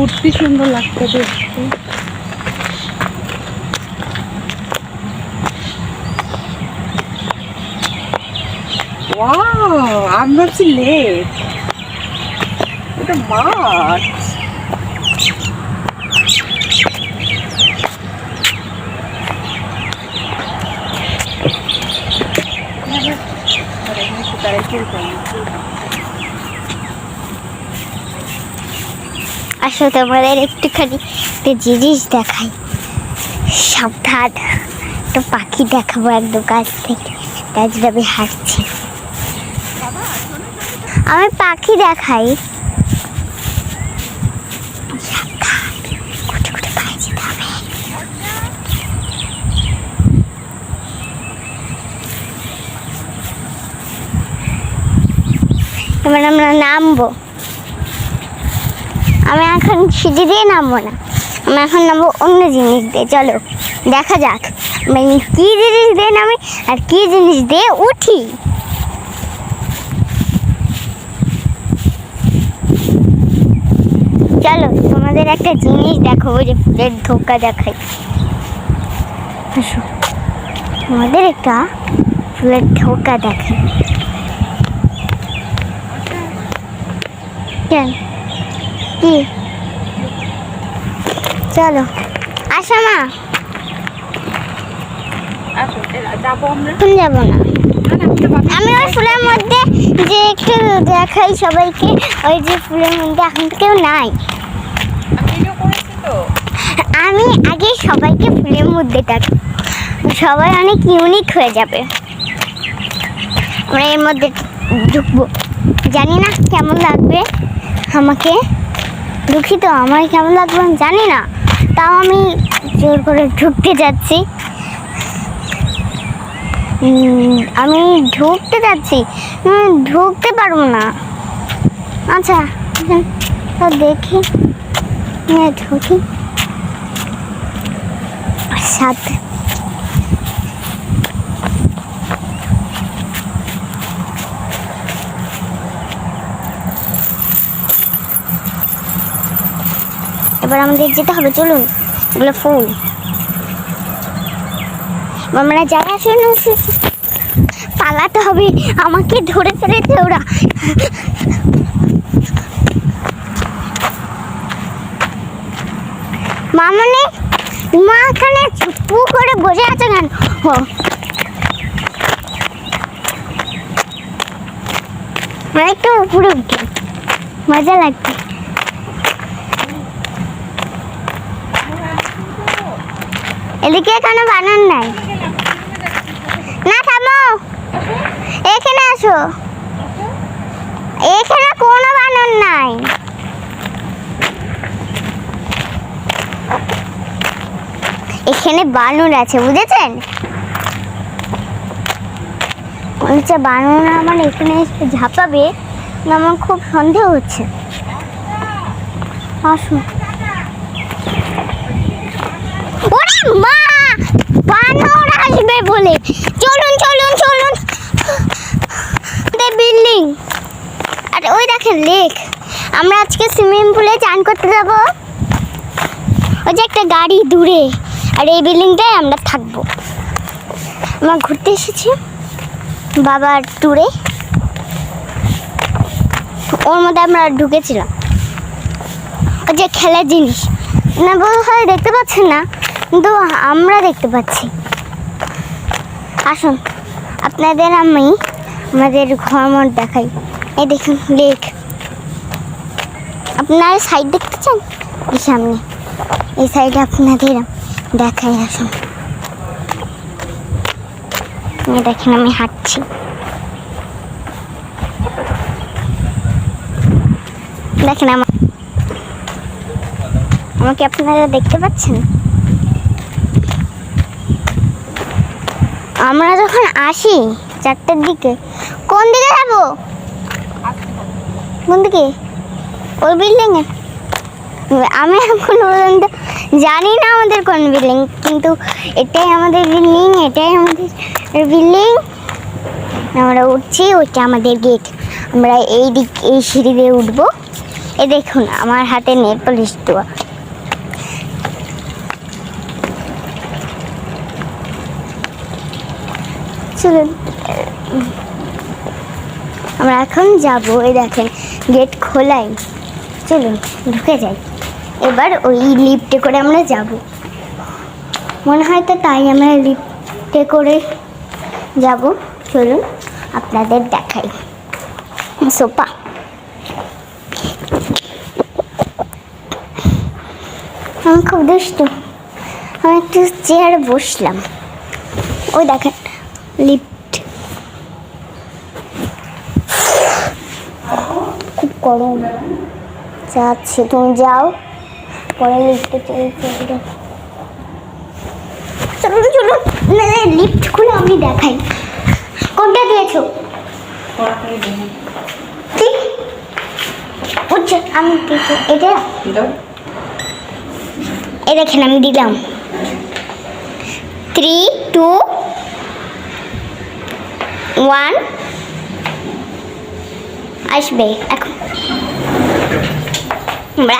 উঠতে সুন্দর লাগছে দেখতে আমি ভাবছি লেক। এটা মাছ। আসলে তোমাদের একটুখানি একটা জিনিস দেখাই। সাবধান, একটা পাখি দেখাবো একদম কাছ থেকে। জন্য আমি হাঁটছি। আমি পাখি দেখাই। এবার আমরা নামবো। আমি এখন সিঁড়ি দিয়ে নামবো না। আমি এখন নামবো অন্য জিনিস দিয়ে। চলো দেখা যাক। আমি কী জিনিস দিয়ে নামি আর কী জিনিস দিয়ে উঠি? চলো তোমাদের একটা জিনিস দেখাবো যে ফুলের ধোকা দেখাই। আসো। তোমাদের একটা ফুলের ধোকা দেখাই। কেন? কি? চলো। আসো মা। যাব না। আমি ওই ফুলের মধ্যে যে একটু দেখাই সবাইকে ওই যে ফুলের মধ্যে এখন কেউ নাই। আমি আগে সবাইকে ফুলের মধ্যে ডাকি সবাই অনেক ইউনিক হয়ে যাবে। আমরা এর মধ্যে ঢুকবো। জানি না কেমন লাগবে আমাকে। দুঃখিত আমার কেমন লাগবে আমি জানি না। তাও আমি জোর করে ঢুকতে যাচ্ছি। আমি ঢুকতে যাচ্ছি। ঢুকতে পারব না। আচ্ছা তো দেখি। ঢুকি। সাথে এবার আমাদের যেতে হবে, চলুন। এগুলো ফুল আমরা যাই আসুন, পালাতে হবে। আমাকে ধরে ফেলেছে ওরা। মামনি, মা এখানে চুপু করে বসে আছে কেন? ও একটু উপরে উঠি। মজা লাগছে। এদিকে কেন বানান নাই। না, থামো। এখানে আসো। এখানে কোনো বানর নাই। এখানে বানর আছে, বুঝেছেন? হচ্ছে বানর আমার এখানে এসে ঝাঁপাবে। আমার খুব সন্দেহ হচ্ছে। আসুন ওরে মা, বানর আসবে বলে। চলুন চলুন চলুন। বিল্ডিং। আর, ওই দেখেন, লেক। আমরা আজকে সুইমিং পুলে চান করতে যাব। ওই যে একটা গাড়ি দূরে। আর এই বিল্ডিংটায় আমরা থাকব। আমরা ঘুরতে এসেছি। বাবার ট্যুরে। ওর মধ্যে আমরা ঢুকেছিলাম। ওই যে খেলার জিনিস। না বোধ হয়, দেখতে পাচ্ছেন না? কিন্তু আমরা দেখতে পাচ্ছি। আসুন, আপনাদের আমি আমাদের ঘর মঠ দেখাই। এই দেখুন, লেক। আপনারা সাইড দেখতে চান? এই সামনে। এই সাইডে আপনাদের দেখাই, আসুন। দেখেন, আমি হাঁটছি। দেখেন আমার আমাকে আপনারা দেখতে পাচ্ছেন? আমরা যখন আসি চারটের দিকে, কোন দিকে যাব? কোন দিকে? ওই বিল্ডিং এ। আমি এখন পর্যন্ত জানি না আমাদের কোন বিল্ডিং কিন্তু এটাই আমাদের বিল্ডিং এটাই আমাদের বিল্ডিং আমরা উঠছি ওইটা আমাদের গেট আমরা এই দিক, এই সিঁড়ি দিয়ে উঠবো। এ দেখুন, আমার হাতে নেল পলিশ দেওয়া। চলুন। আমরা এখন যাব, এই দেখেন, গেট খোলাই। চলুন, ঢুকে যাই। এবার ওই লিফটে করে আমরা যাব। মনে হয় তো তাই আমরা লিফটে করে যাব। চলুন, আপনাদের দেখাই। সোপা আমি খুব দুষ্টু। আমি একটু চেয়ারে বসলাম। ওই দেখেন লিফট। খুব গরম। যাচ্ছে তুমি যাও। পরে লিফটে চলে চলে চলুন না না লিফট খুলে আমি দেখাই। কোনটা দিয়েছ? আমি। এটা? এই দেখেন আমি দিলাম। থ্রি টু ওয়ান আসবে এখন। আমরা